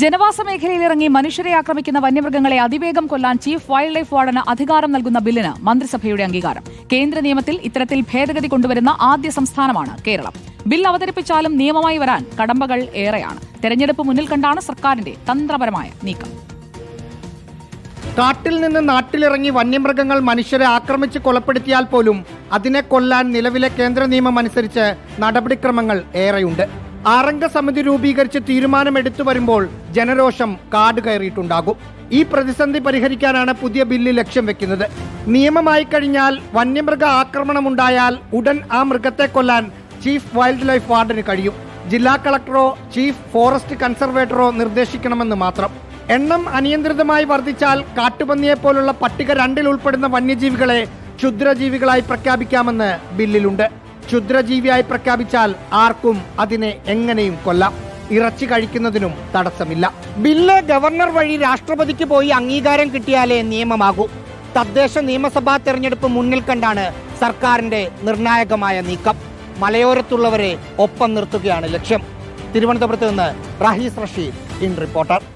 ജനവാസ മേഖലയിലിറങ്ങി മനുഷ്യരെ ആക്രമിക്കുന്ന വന്യമൃഗങ്ങളെ അതിവേഗം കൊല്ലാൻ ചീഫ് വൈൽഡ് ലൈഫ് വാർഡന് അധികാരം നൽകുന്ന ബില്ലിന് മന്ത്രിസഭയുടെ അംഗീകാരം. കേന്ദ്ര നിയമത്തിൽ ഇത്തരത്തിൽ ഭേദഗതി കൊണ്ടുവരുന്ന ആദ്യ സംസ്ഥാനമാണ് കേരളം. ബിൽ അവതരിപ്പിച്ചാലും നിയമമായി വരാൻ കടമ്പകൾ ഏറെയാണ്. തെരഞ്ഞെടുപ്പ് മുന്നിൽ കണ്ടാണ് സർക്കാരിന്റെ തന്ത്രപരമായ നീക്കം. കാട്ടിൽ നിന്ന് നാട്ടിലിറങ്ങി വന്യമൃഗങ്ങൾ മനുഷ്യരെ ആക്രമിച്ച് കൊലപ്പെടുത്തിയാൽ പോലും അതിനെ കൊല്ലാൻ നിലവിലെ കേന്ദ്ര നിയമം അനുസരിച്ച് നടപടിക്രമങ്ങൾ ഏറെയുണ്ട്. ആറംഗ സമിതി രൂപീകരിച്ച് തീരുമാനമെടുത്തു വരുമ്പോൾ ജനരോഷം കാട് കയറിയിട്ടുണ്ടാകും. ഈ പ്രതിസന്ധി പരിഹരിക്കാനാണ് പുതിയ ബില്ല് ലക്ഷ്യം വെക്കുന്നത്. നിയമമായി കഴിഞ്ഞാൽ വന്യമൃഗ ആക്രമണമുണ്ടായാൽ ഉടൻ ആ മൃഗത്തെ കൊല്ലാൻ ചീഫ് വൈൽഡ് ലൈഫ് വാർഡന് കഴിയും. ജില്ലാ കളക്ടറോ ചീഫ് ഫോറസ്റ്റ് കൺസർവേറ്ററോ നിർദ്ദേശിക്കണമെന്ന് മാത്രം. എണ്ണം അനിയന്ത്രിതമായി വർദ്ധിച്ചാൽ കാട്ടുപന്നിയെ പോലുള്ള പട്ടിക രണ്ടിൽ ഉൾപ്പെടുന്ന വന്യജീവികളെ ക്ഷുദ്രജീവികളായി പ്രഖ്യാപിക്കാമെന്ന് ബില്ലിലുണ്ട്. ക്ഷുദ്രജീവിയായി പ്രഖ്യാപിച്ചാൽ ആർക്കും അതിനെ എങ്ങനെയും കൊല്ലാം. ഇറച്ചി കഴിക്കുന്നതിനും തടസ്സമില്ല. ബില്ല് ഗവർണർ വഴി രാഷ്ട്രപതിക്ക് പോയി അംഗീകാരം കിട്ടിയാലേ നിയമമാകൂ. തദ്ദേശ നിയമസഭാ തെരഞ്ഞെടുപ്പ് മുന്നിൽ കണ്ടാണ് സർക്കാരിന്റെ നിർണായകമായ നീക്കം. മലയോരത്തുള്ളവരെ ഒപ്പം നിർത്തുകയാണ് ലക്ഷ്യം. തിരുവനന്തപുരത്ത് നിന്ന് റഹീസ് റഷീദ് ഇൻ റിപ്പോർട്ടർ.